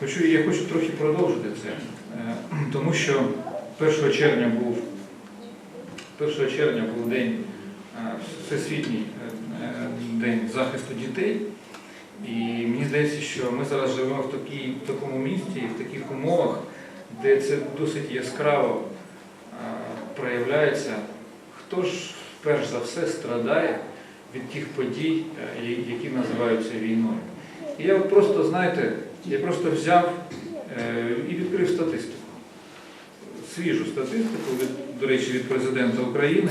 Хочу, я хочу трохи продовжити це, е, тому що 1 червня був 1 червня був день е, Всесвітній е, день захисту дітей. І мені здається, що ми зараз живемо в, такій, в такому місті, в таких умовах, де це досить яскраво проявляється. Хто ж перш за все страдає від тих подій, які називаються війною? І я просто, знаєте, я просто взяв е, і відкрив статистику. Свіжу статистику, від, до речі, від президента України.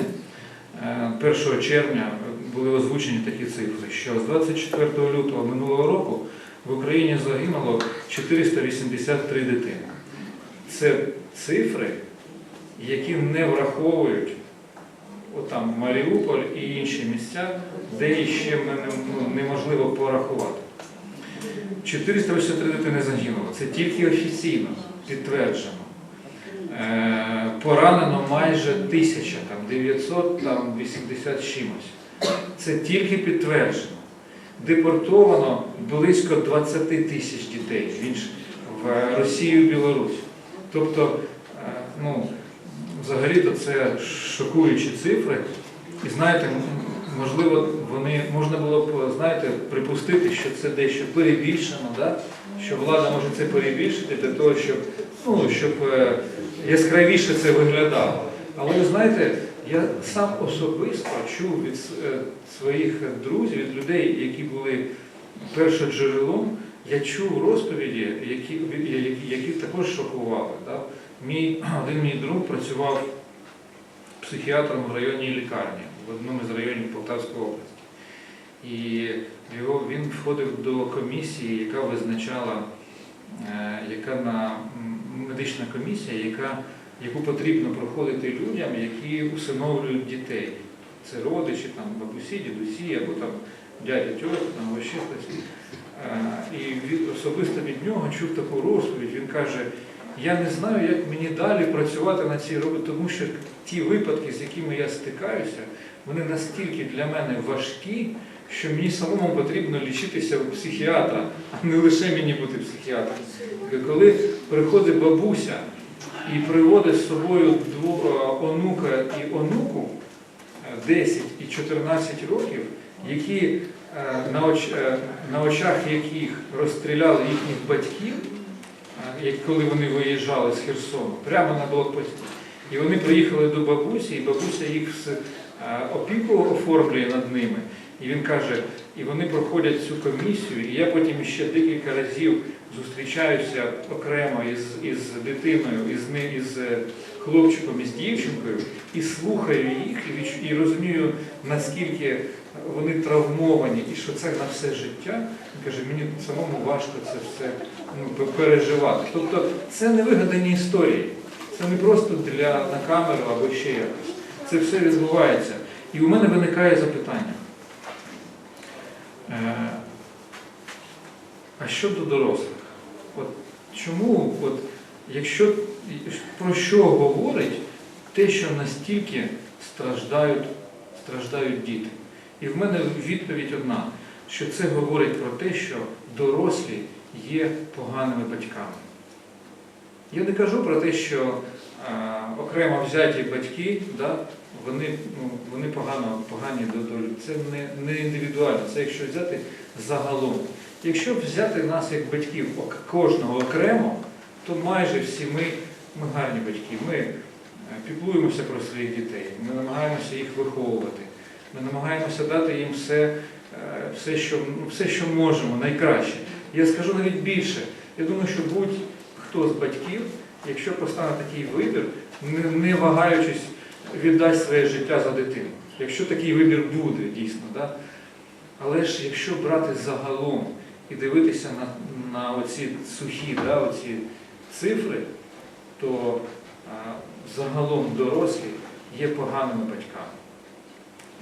Е, 1 червня були озвучені такі цифри, що з 24 лютого минулого року в Україні загинуло 483 дитини. Це цифри, які не враховують отам Маріуполь і інші місця, де ще ну, неможливо порахувати. 483 дитини загинуло. Це тільки офіційно підтверджено. Е, Поранено майже тисяча, там 900, там 80 чимось. Це тільки підтверджено. Депортовано близько 20 тисяч дітей в Росію і Білорусь. Тобто, е, ну, взагалі-то це шокуючі цифри. І знаєте, можливо, вони можна було б, знаєте, припустити, що це дещо перебільшено, да? що влада може це перебільшити для того, щоб, ну, щоб е, яскравіше це виглядало. Але ви знаєте, я сам особисто чув від е, своїх друзів, від людей, які були першоджерелом, я чув розповіді, які, які, які також шокували. Да? Мій, один мій друг працював психіатром в районній лікарні, в одному з районів Полтавської області. І його, він входив до комісії, яка визначала, е, яка на медична комісія, яка, яку потрібно проходити людям, які усиновлюють дітей. Це родичі, там, бабусі, дідусі, або там дядя, тьотя, там або ще хтось. Е, І особисто від нього чув таку розповідь. Він каже, я не знаю, як мені далі працювати на цій роботі, тому що ті випадки, з якими я стикаюся, вони настільки для мене важкі, що мені самому потрібно лічитися у психіатра, а не лише мені бути психіатром. Коли приходить бабуся і приводить з собою дво- онука і онуку е, 10 і 14 років, які е, на, оч, е, на очах яких розстріляли їхніх батьків, е, як коли вони виїжджали з Херсону, прямо на блокпості. І вони приїхали до бабусі, і бабуся їх е, опіку оформлює над ними. І він каже, і вони проходять цю комісію, і я потім ще декілька разів зустрічаюся окремо із, із дитиною, із, із е, хлопчиком, із дівчинкою, і слухаю їх, і, і розумію, наскільки вони травмовані, і що це на все життя. Він каже, мені самому важко це все ну, переживати. Тобто це не вигадані історії. Це не просто для на камеру або ще якось. Це все відбувається. І у мене виникає запитання. Е, А щодо дорослих? От чому, от, якщо про що говорить те, що настільки страждають, страждають діти? І в мене відповідь одна, що це говорить про те, що дорослі є поганими батьками. Я не кажу про те, що е, окремо взяті батьки, да, вони, ну, вони погано, погані до долі. Це не, не індивідуально, це якщо взяти загалом. Якщо взяти нас як батьків кожного окремо, то майже всі ми, ми гарні батьки. Ми е, піклуємося про своїх дітей, ми намагаємося їх виховувати, ми намагаємося дати їм все, е, все, що, ну, все, що можемо, найкраще. Я скажу навіть більше. Я думаю, що будь-хто з батьків, якщо постане такий вибір, не, не вагаючись, віддасть своє життя за дитину. Якщо такий вибір буде дійсно. Да? Але ж якщо брати загалом і дивитися на, на оці сухі да, оці цифри, то а, загалом дорослі є поганими батьками.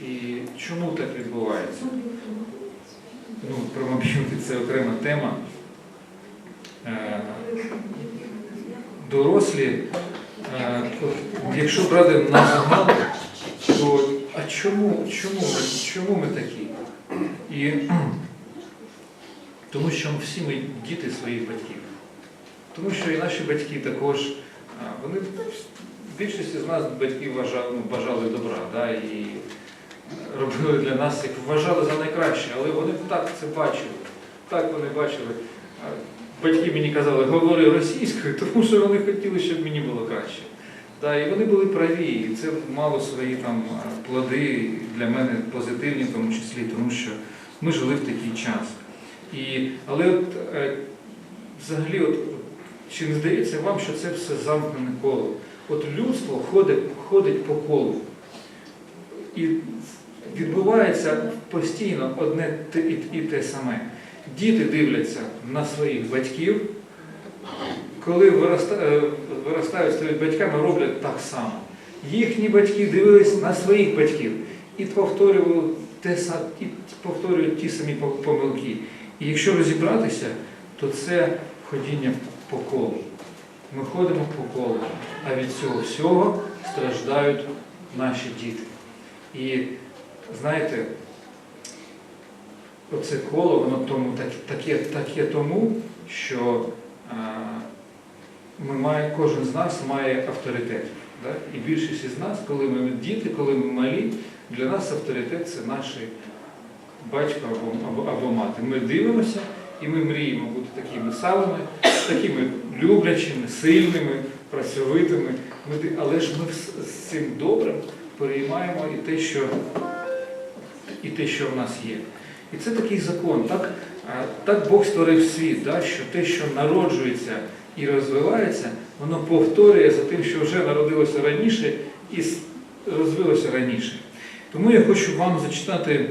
І чому так відбувається? Ну, про мобілки це окрема тема. Е, Дорослі, е, якщо брати на загал, то а чому, чому, чому ми такі? І тому що всі ми діти своїх батьків. Тому що і наші батьки також, вони більшість з нас батьків вважали, ну, бажали добра, да, і робили для нас, як вважали за найкраще, але вони так це бачили. Так вони бачили. Батьки мені казали, говори російською, тому що вони хотіли, щоб мені було краще. Да, і вони були праві, і це мало свої там плоди для мене позитивні, в тому числі, тому що ми жили в такий час. І, але от, е, взагалі, от, чи не здається вам, що це все замкнене коло? От людство ходить, ходить по колу. І відбувається постійно одне і, те саме. Діти дивляться на своїх батьків, коли е, виростають стають батьками, роблять так само. Їхні батьки дивились на своїх батьків і повторюють ті самі помилки. І якщо розібратися, то це ходіння по колу. Ми ходимо по колу, а від цього всього страждають наші діти. І знаєте, оце коло, воно тому так- таке, таке тому, що ми має, кожен з нас має авторитет. Да? І більшість із нас, коли ми діти, коли ми малі, для нас авторитет це наші батько або, або, або мати. Ми дивимося і ми мріємо бути такими самими, такими люблячими, сильними, працьовитими. Але ж ми з цим добрим переймаємо і те, що, і те, що в нас є. І це такий закон. Так, так Бог створив світ, да, що те, що народжується і розвивається, воно повторює за тим, що вже народилося раніше і розвилося раніше. Тому я хочу вам зачитати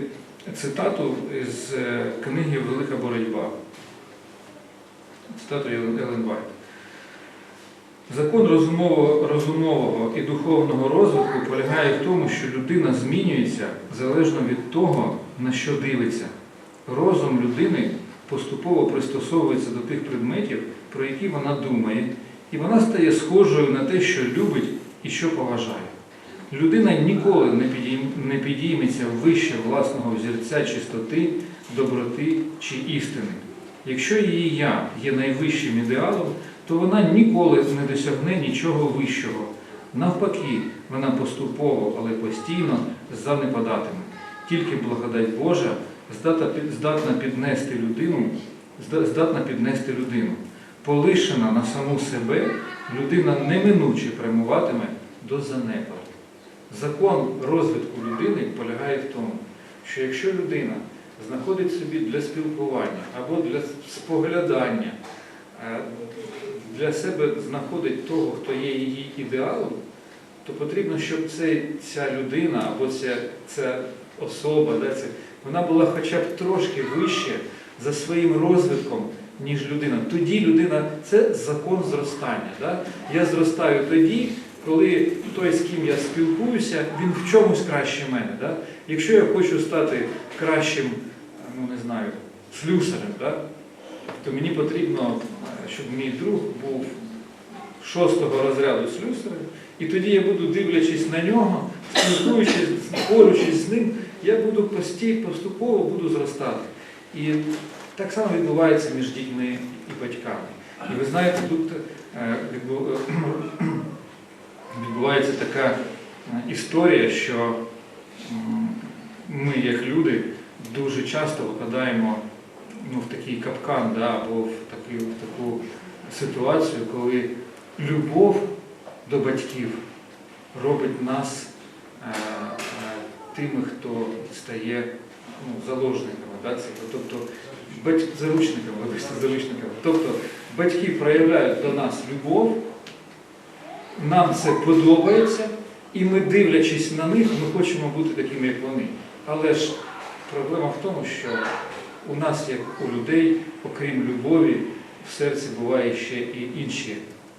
цитату з е, книги Велика боротьба. Цитату Елен Вайт. Закон розумового, розумового і духовного розвитку полягає в тому, що людина змінюється залежно від того, на що дивиться. Розум людини поступово пристосовується до тих предметів, про які вона думає, і вона стає схожою на те, що любить і що поважає. Людина ніколи не підійметься вище власного взірця чистоти, доброти чи істини. Якщо її я є найвищим ідеалом, то вона ніколи не досягне нічого вищого. Навпаки, вона поступово, але постійно занепадатиме. Тільки благодать Божа здатна піднести людину, здатна піднести людину. Полишена на саму себе, людина неминуче прямуватиме до занепаду. Закон розвитку людини полягає в тому, що якщо людина знаходить собі для спілкування або для споглядання, для себе знаходить того, хто є її ідеалом, то потрібно, щоб ця людина або ця, ця особа, вона була хоча б трошки вище за своїм розвитком, ніж людина. Тоді людина це закон зростання. Да? Я зростаю тоді, коли той, з ким я спілкуюся, він в чомусь краще мене. Да? Якщо я хочу стати кращим, ну не знаю, слюсарем, да? То мені потрібно, е, щоб мій друг був шостого розряду слюсарем, і тоді я буду, дивлячись на нього, спілкуючись, борючись з ним, я буду постій, поступово буду зростати. І так само відбувається між дітьми і батьками. І ви знаєте, тут е, відбувається така е, історія, що ми, як люди, дуже часто випадаємо ну, в такий капкан да, або в таку, в таку ситуацію, коли любов до батьків робить нас е, е, тими, хто стає ну, заложниками. Да, цього. тобто бать... заручниками, вибачте, заручниками. Тобто батьки проявляють до нас любов, нам це подобається, і ми, дивлячись на них, ми хочемо бути такими, як вони. Але ж проблема в тому, що у нас, як у людей, окрім любові, в серці буває ще і інші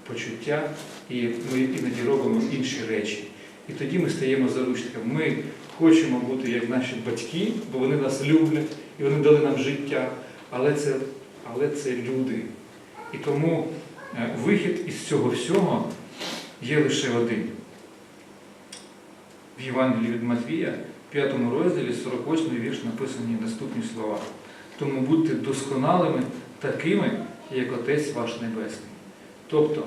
почуття, і ми іноді робимо інші речі. І тоді ми стаємо заручниками. Ми хочемо бути як наші батьки, бо вони нас люблять і вони дали нам життя, але це, але це люди. І тому е, вихід із цього всього є лише один. В Євангелії від Матвія, 5 розділі, 48 вірш написані наступні слова. Тому будьте досконалими такими, як Отець ваш Небесний. Тобто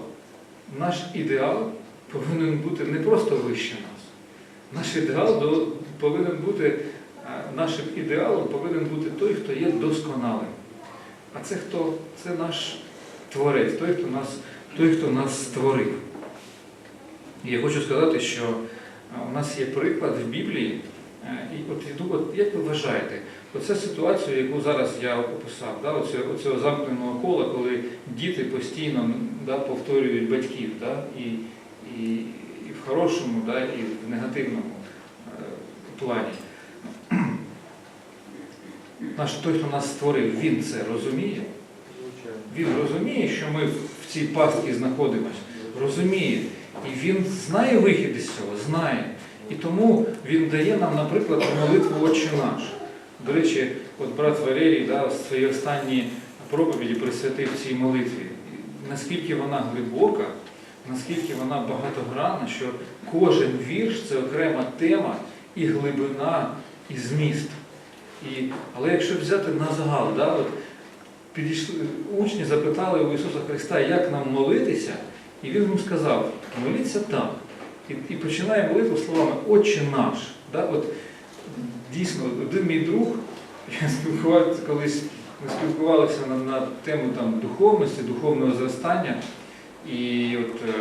наш ідеал повинен бути не просто вище нас. Наш ідеал повинен бути, е, нашим ідеалом повинен бути той, хто є досконалим. А це хто? Це наш творець, той, хто нас, той, хто нас створив. Я хочу сказати, що е, у нас є приклад в Біблії. е, І от от як ви вважаєте, оця ситуація, яку зараз я описав, да, оце, оцього замкненого кола, коли діти постійно да, повторюють батьків, да, і, і, і в хорошому, да, і в негативному е, плані. Наш той, хто нас створив, він це розуміє. Він розуміє, що ми в цій пастці знаходимося, розуміє. І він знає вихід із цього, знає. І тому він дає нам, наприклад, молитву Отче наш. До речі, от брат Валерій да, в своїй останній проповіді присвятив цій молитві. Наскільки вона глибока, наскільки вона багатогранна, що кожен вірш це окрема тема і глибина, і зміст. І, але якщо взяти на загал, да, от, підійшли, учні запитали у Ісуса Христа, як нам молитися, і Він їм сказав, моліться так. І, і починає молитву словами Отче наш. Да? От, дійсно, один мій друг, я спілкувався колись, ми спілкувалися на, на тему там, духовності, духовного зростання, і от, е,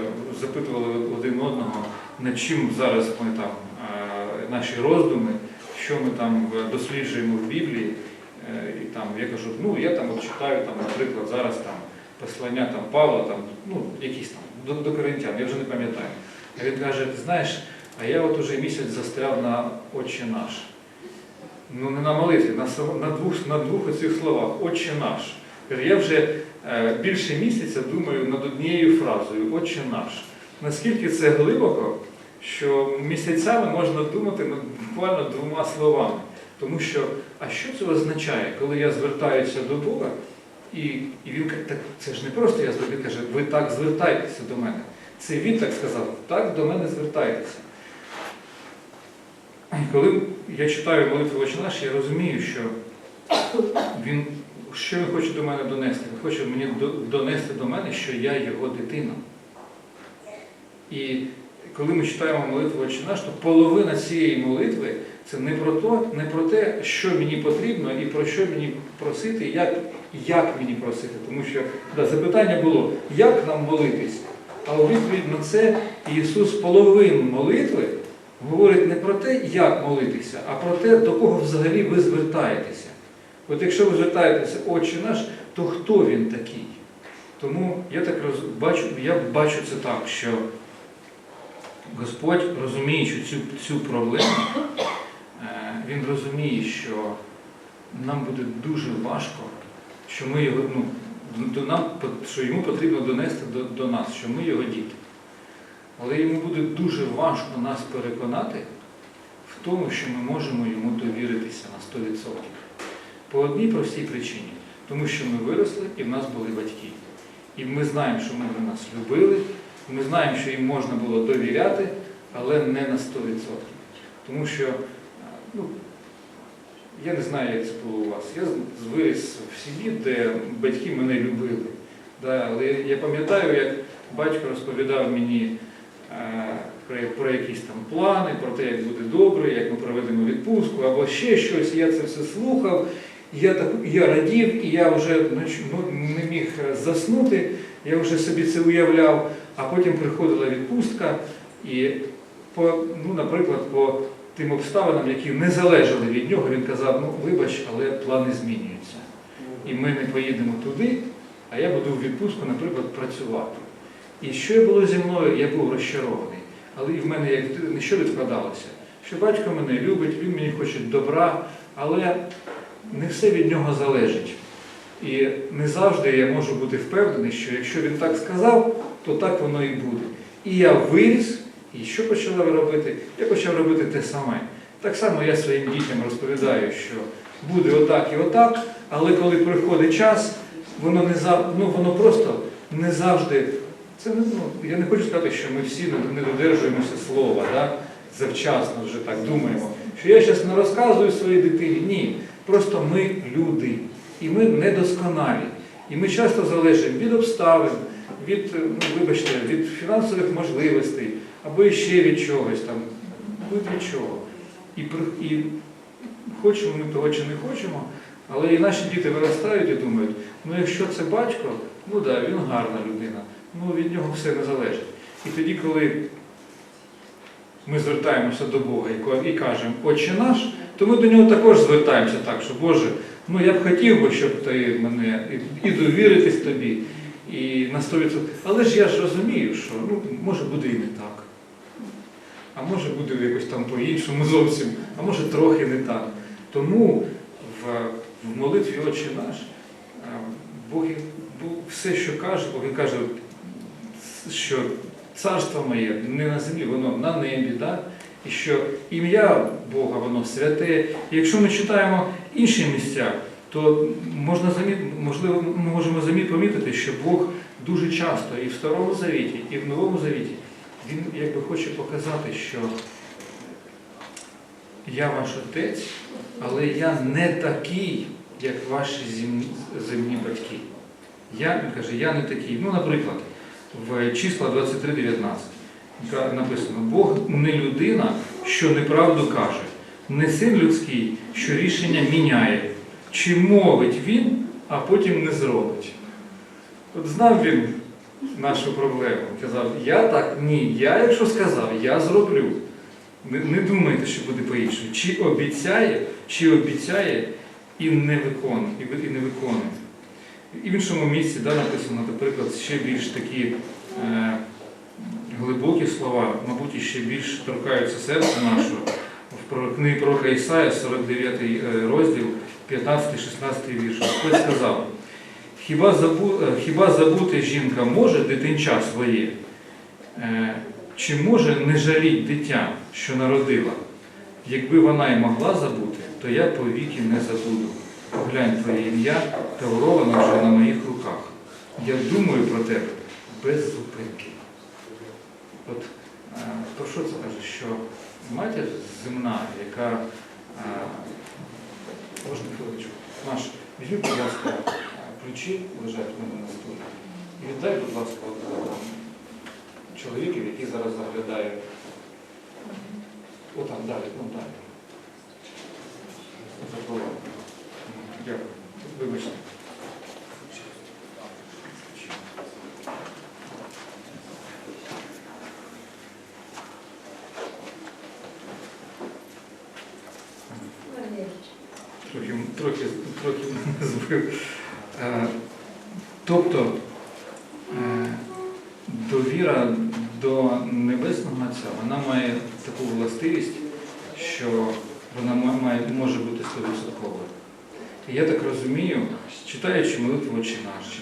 запитували один одного, над чим зараз ми там, е, наші роздуми, що ми там е, досліджуємо в Біблії. І там я кажу, ну я там от читаю, там, наприклад, зараз там послання там, Павла, там, ну, якісь там, до, до коринтян, я вже не пам'ятаю. А він каже, знаєш, а я от уже місяць застряв на Отче наш. Ну не на молитві, на, на двох, на двох оцих словах Отче наш. Я вже е, більше місяця думаю над однією фразою Отче наш. Наскільки це глибоко, що місяцями можна думати над буквально двома словами. Тому що, а що це означає, коли я звертаюся до Бога, і, і він каже, так це ж не просто я звертаю, каже, ви так звертайтеся до мене. Це він так сказав, так до мене звертайтеся. Коли я читаю молитву «Отче наш, я розумію, що він, що він хоче до мене донести? Він хоче мені донести до мене, що я його дитина. І коли ми читаємо молитву «Отче наш, то половина цієї молитви це не про, то, не про те, що мені потрібно і про що мені просити, як, як мені просити. Тому що да, запитання було, як нам молитись? А у відповідь на це Ісус половину молитви говорить не про те, як молитися, а про те, до кого взагалі ви звертаєтеся. От якщо ви звертаєтеся, Отче наш, то хто він такий? Тому я так роз... бачу, я бачу це так, що Господь, розуміючи цю, цю проблему, е, Він розуміє, що нам буде дуже важко, що ми його, ну, до нам, що йому потрібно донести до, до нас, що ми його діти. Але йому буде дуже важко нас переконати в тому, що ми можемо йому довіритися на 100%. По одній простій причині. Тому що ми виросли і в нас були батьки. І ми знаємо, що вони нас любили, ми знаємо, що їм можна було довіряти, але не на 100%. Тому що, ну, я не знаю, як це було у вас. Я виріс в сім'ї, де батьки мене любили. Да, але я пам'ятаю, як батько розповідав мені е, про, про якісь там плани, про те, як буде добре, як ми проведемо відпустку, або ще щось. Я це все слухав. Я, так, я радів, і я вже ну, не міг заснути, я вже собі це уявляв, а потім приходила відпустка, і, по, ну, наприклад, по тим обставинам, які не залежали від нього, він казав, ну вибач, але плани змінюються. І ми не поїдемо туди, а я буду в відпустку, наприклад, працювати. І що було зі мною, я був розчарований. Але і в мене як що відкладалося? Що батько мене любить, він мені хоче добра, але не все від нього залежить. І не завжди я можу бути впевнений, що якщо він так сказав, то так воно і буде. І я виріс, і що почала робити? Я почав робити те саме. Так само я своїм дітям розповідаю, що буде отак і отак, але коли приходить час, воно не ну, воно просто не завжди. Це не- ну, я не хочу сказати, що ми всі не- додержуємося слова, да? завчасно вже так думаємо. Що я зараз не розказую своїй дитині. Ні. Просто ми люди, і ми недосконалі. І ми часто залежимо від обставин, від, ну, вибачте, від фінансових можливостей, або ще від чогось там, будь від чого. І, і хочемо ми того чи не хочемо, але і наші діти виростають і думають, ну якщо це батько, ну так, да, він гарна людина, ну від нього все не залежить. І тоді, коли ми звертаємося до Бога і кажемо Отче наш, то ми до нього також звертаємося так, що Боже, ну я б хотів би, щоб ти мене і, довіритись тобі, і на 100%. Але ж я ж розумію, що ну, може буде і не так. А може буде якось там по-іншому зовсім, а може трохи не так. Тому в, в молитві Отче наш Бог, Бог все, що каже, Бог він каже, що царство моє не на землі, воно на небі, да? і що ім'я Бога, воно святе. І якщо ми читаємо інші місця, то можна заміт, можливо, ми можемо замі- помітити, що Бог дуже часто і в Старому Завіті, і в Новому Завіті, Він якби хоче показати, що я ваш отець, але я не такий, як ваші земні батьки. Я, він каже, я не такий. Ну, наприклад, в числа 23.19 написано, Бог не людина, що неправду каже, не син людський, що рішення міняє, чи мовить він, а потім не зробить. От знав він нашу проблему. Казав, я так, ні, я якщо сказав, я зроблю. Не, не думайте, що буде по-іншому. Чи обіцяє, чи обіцяє і не виконує. І, не виконує. В іншому місці да, написано, наприклад, ще більш такі е, глибокі слова, мабуть, ще більш торкаються серця нашого. В книгі пророка Ісая, 49 е, розділ, 15-16 вірш. Господь сказав, хіба, забу, е, хіба забути жінка може дитинча своє? Е, Чи може не жаліть дитя, що народила? Якби вона й могла забути, то я повіки не забуду. Поглянь твоє ім'я, тавровано вже на моїх руках. Я думаю про тебе без зупинки. От е, про що це каже? Що матір земна, яка е, можна хвиличку, Маш, візьми, будь ласка, е, ключі лежать у мене на столі. І віддай, будь ласка, е, чоловіків, який зараз заглядає. О, там далі, ну далі. Забула. Дякую. Вибачте.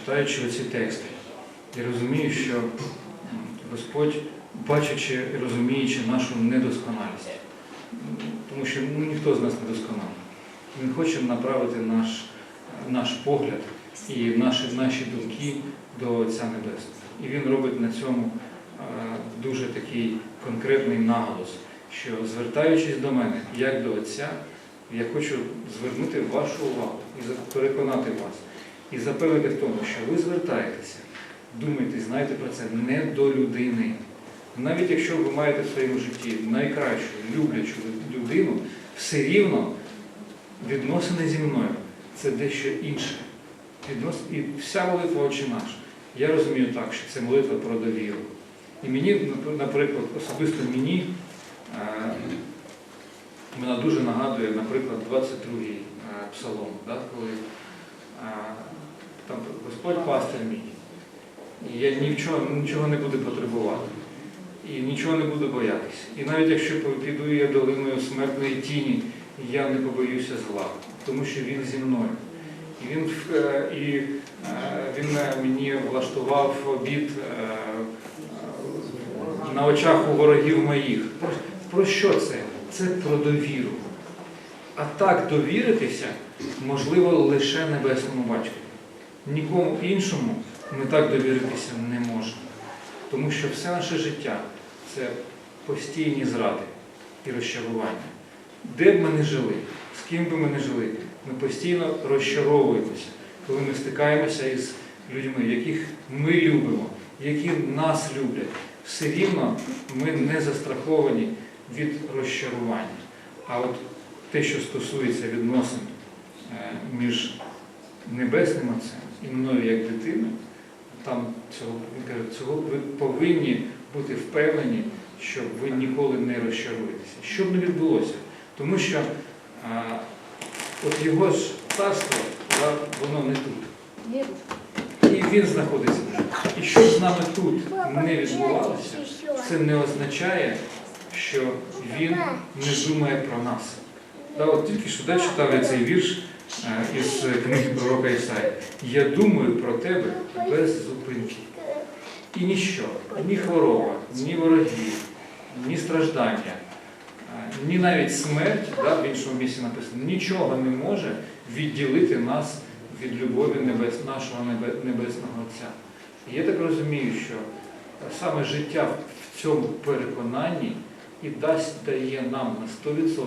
Читаючи оці тексти, я розумію, що Господь, бачачи і розуміючи нашу недосконалість, тому що ну, ніхто з нас не досконалий, Він хоче направити наш, наш погляд і наші, наші думки до Отця Небесного. І він робить на цьому е, дуже такий конкретний наголос, що звертаючись до мене, як до Отця, я хочу звернути вашу увагу і переконати вас, і запевнити в тому, що ви звертаєтеся, думайте, знайте про це не до людини. Навіть якщо ви маєте в своєму житті найкращу, люблячу людину, все рівно відносини зі мною це дещо інше. Віднос... І вся молитва «Отче наш. Я розумію так, що це молитва про довіру. І мені, наприклад, особисто мені, е, вона дуже нагадує, наприклад, 22-й е, псалом, да, коли е, там Господь пастир мій, і я нічого, нічого не буду потребувати, і нічого не буду боятися. І навіть якщо піду я долиною смертної тіні, я не побоюся зла, тому що він зі мною. І він, е, і, е, він е, мені влаштував обід на очах у ворогів моїх. Про що це? Це про довіру. А так довіритися можливо лише небесному батькові. Нікому іншому ми так довіритися не можемо. Тому що все наше життя це постійні зради і розчарування. Де б ми не жили, з ким би ми не жили, ми постійно розчаровуємося, коли ми стикаємося із людьми, яких ми любимо, які нас люблять, все рівно ми не застраховані від розчарування. А от те, що стосується відносин е, між Небесним Отцем і мною як дитиною, там цього, каже, цього ви повинні бути впевнені, що ви ніколи не розчаруєтеся. Що б не відбулося? Тому що а, от його ж царство, да, воно не тут. І він знаходиться вже. І що з нами тут не відбувалося, це не означає, що він не думає про нас. Да, от тільки що да, читав я цей вірш із книги пророка Ісаї. Я думаю про тебе без зупинки. І ніщо, ні хвороба, ні вороги, ні страждання, е, ні навіть смерть, да, в іншому місці написано, нічого не може відділити нас від любові небес, нашого небесного Отця. І я так розумію, що саме життя в цьому переконанні і дасть, дає нам на 100%,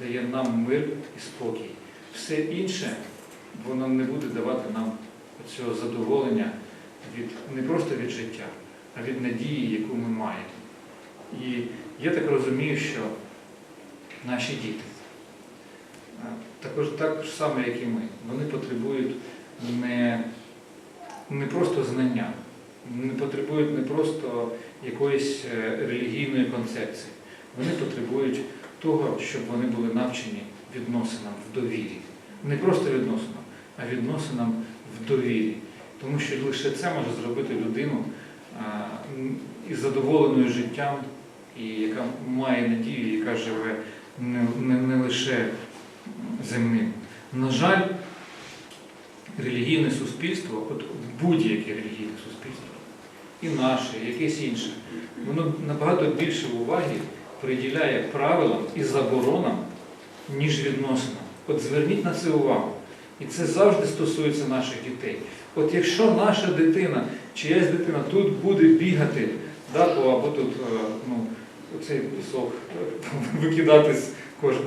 дає нам мир і спокій. Все інше, воно не буде давати нам цього задоволення від, не просто від життя, а від надії, яку ми маємо. І я так розумію, що наші діти, також так само, як і ми, вони потребують не, не просто знання, не потребують не просто якоїсь е, релігійної концепції. Вони потребують того, щоб вони були навчені відносинам в довірі. Не просто відносинам, а відносинам в довірі. Тому що лише це може зробити людину із задоволеною життям, і яка має надію, яка живе не, не, не лише земним. На жаль, релігійне суспільство, от будь-яке релігійне суспільство, і наше, і якесь інше, воно набагато більше уваги приділяє правилам і заборонам, ніж відносинам. От зверніть на це увагу. І це завжди стосується наших дітей. От якщо наша дитина, чиясь дитина тут буде бігати, да, або тут е, ну, оцей пісок е, викидати з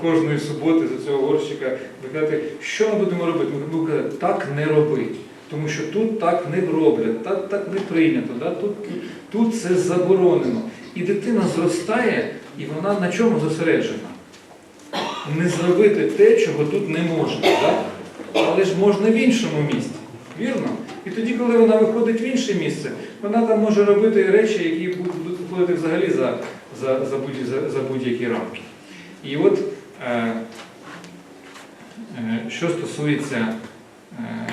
кожної суботи з цього горщика, викидати, що ми будемо робити? Ми будемо казати, так не роби. Тому що тут так не роблять, так, так не прийнято, да? тут, тут це заборонено. І дитина зростає, і вона на чому зосереджена? Не зробити те, чого тут не можна. Да? Але ж можна в іншому місці. Вірно? І тоді, коли вона виходить в інше місце, вона там може робити речі, які будуть виходити взагалі за, за, за, будь, за, за будь-які рамки. І от е, е, що стосується е,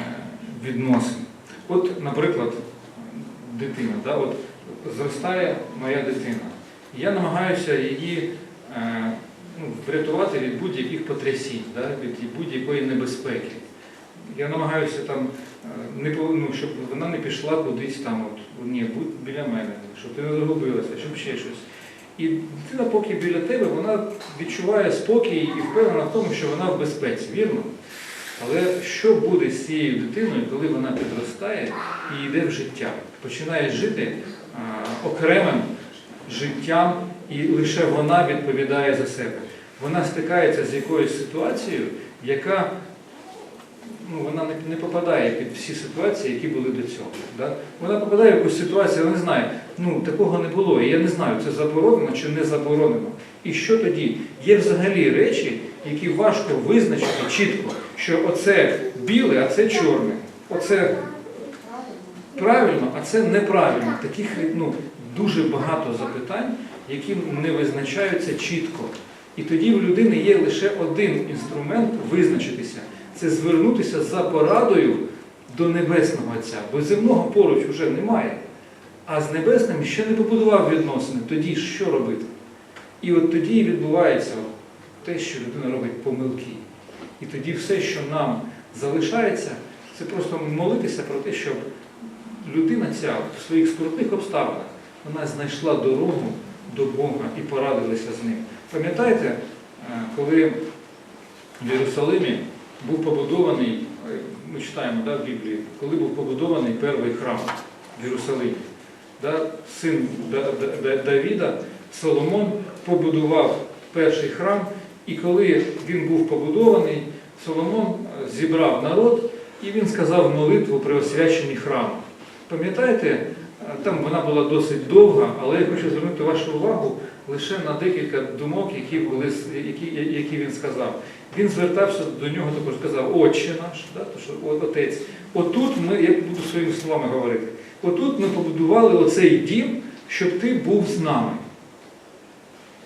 відносин. От, наприклад, дитина, да, от зростає моя дитина. Я намагаюся її е, ну, врятувати від будь-яких потрясінь, да, від будь-якої небезпеки. Я намагаюся там, е, не, ну, щоб вона не пішла кудись там, от, ні, будь біля мене, щоб ти не загубилася, щоб ще щось. І дитина, поки біля тебе, вона відчуває спокій і впевнена в тому, що вона в безпеці, вірно? Але що буде з цією дитиною, коли вона підростає і йде в життя, починає жити а, окремим життям, і лише вона відповідає за себе. Вона стикається з якоюсь ситуацією, яка ну, вона не, попадає під всі ситуації, які були до цього. Да? Вона попадає в якусь ситуацію, вона не знає, ну такого не було, і я не знаю, це заборонено чи не заборонено. І що тоді? Є взагалі речі, які важко визначити чітко, що оце біле, а це чорне. Оце правильно, а це неправильно. Таких ну, дуже багато запитань, які не визначаються чітко. І тоді в людини є лише один інструмент визначитися це звернутися за порадою до Небесного Отця, бо земного поруч вже немає. А з небесним ще не побудував відносини. Тоді що робити? І от тоді відбувається те, що людина робить помилки. І тоді все, що нам залишається, це просто молитися про те, щоб людина ця в своїх скрутних обставинах вона знайшла дорогу до Бога і порадилася з ним. Пам'ятаєте, е, коли в Єрусалимі був побудований, е, ми читаємо да, в Біблії, коли був побудований перший храм в Єрусалимі. Да, син Да- Да- Да- Давіда, Соломон побудував перший храм, і коли він був побудований, Соломон е, зібрав народ і він сказав молитву при освяченні храму. Пам'ятаєте, Там вона була досить довга, але я хочу звернути вашу увагу лише на декілька думок, які, були, які, які він сказав. Він звертався до нього, також сказав, Отче наш, да, то що отець. Отут ми, я буду своїми словами говорити, отут ми побудували оцей дім, щоб ти був з нами.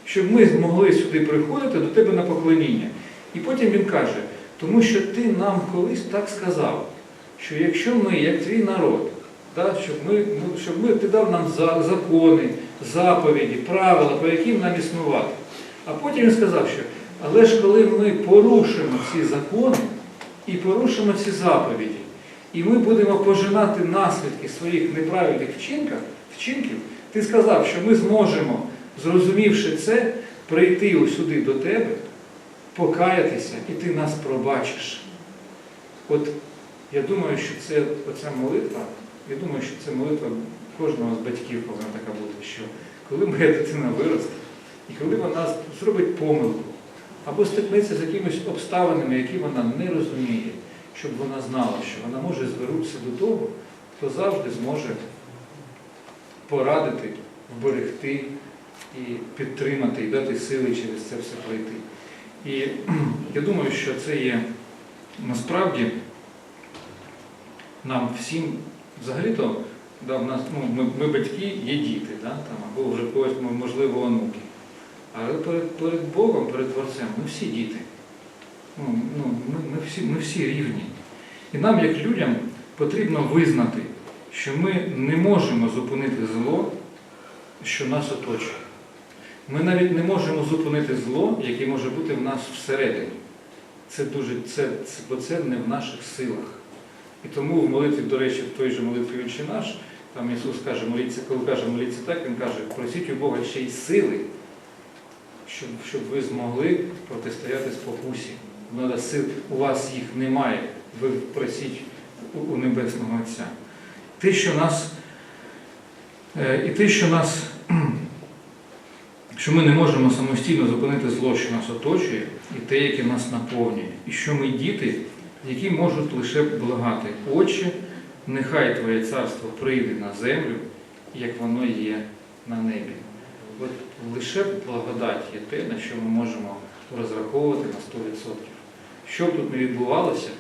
Щоб ми змогли сюди приходити до тебе на поклоніння. І потім він каже, тому що ти нам колись так сказав, що якщо ми, як твій народ, да, щоб ми, ну, щоб ми, ти дав нам закони, заповіді, правила, по яким нам існувати. А потім він сказав, що але ж коли ми порушимо ці закони і порушимо ці заповіді, і ми будемо пожинати наслідки своїх неправильних вчинків, вчинків, ти сказав, що ми зможемо, зрозумівши це, прийти сюди до тебе, покаятися, і ти нас пробачиш. От я думаю, що це оця молитва, я думаю, що це молитва кожного з батьків повинна така бути, що коли моя дитина виросте, і коли вона зробить помилку, або стикнеться з якимись обставинами, які вона не розуміє, щоб вона знала, що вона може звернутися до того, хто завжди зможе порадити, вберегти і підтримати, і дати сили через це все пройти. І я думаю, що це є насправді нам всім, взагалі-то, да, ну, ми, ми батьки, є діти, да, там, або вже когось, можливо, онуки. Але перед, перед Богом, перед Творцем, ми всі діти. Ну, ну, ми, ми, всі, ми всі рівні. І нам, як людям, потрібно визнати, що ми не можемо зупинити зло, що нас оточує. Ми навіть не можемо зупинити зло, яке може бути в нас всередині. Це дуже, це, це, це не в наших силах. І тому в молитві, до речі, в той же молитві «Отче наш, там Ісус каже, моліться, коли каже моліться так, Він каже, просіть у Бога ще й сили, щоб, щоб ви змогли протистояти спокусі. Надо сил, у вас їх немає, ви просіть у, Небесного Отця. Те, що нас, е, і те, що нас, що ми не можемо самостійно зупинити зло, що нас оточує, і те, яке нас наповнює, і що ми діти, які можуть лише благати, Отче, нехай Твоє царство прийде на землю, як воно є на небі. От лише благодать є те, на що ми можемо розраховувати на 100%. Що б тут не відбувалося,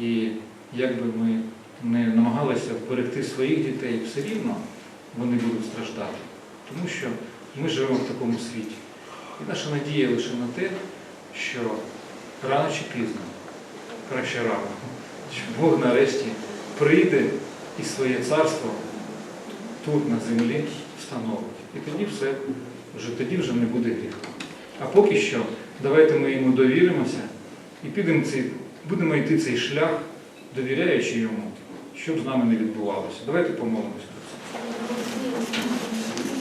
і як би ми не намагалися вберегти своїх дітей, все рівно вони будуть страждати. Тому що ми живемо в такому світі. І наша надія лише на те, що рано чи пізно, краще рано, що Бог нарешті прийде і своє царство тут на землі встановить. І тоді все, вже тоді вже не буде гріха. А поки що, давайте ми йому довіримося і підемо цей, будемо йти цей шлях, довіряючи йому, щоб з нами не відбувалося. Давайте помолимося.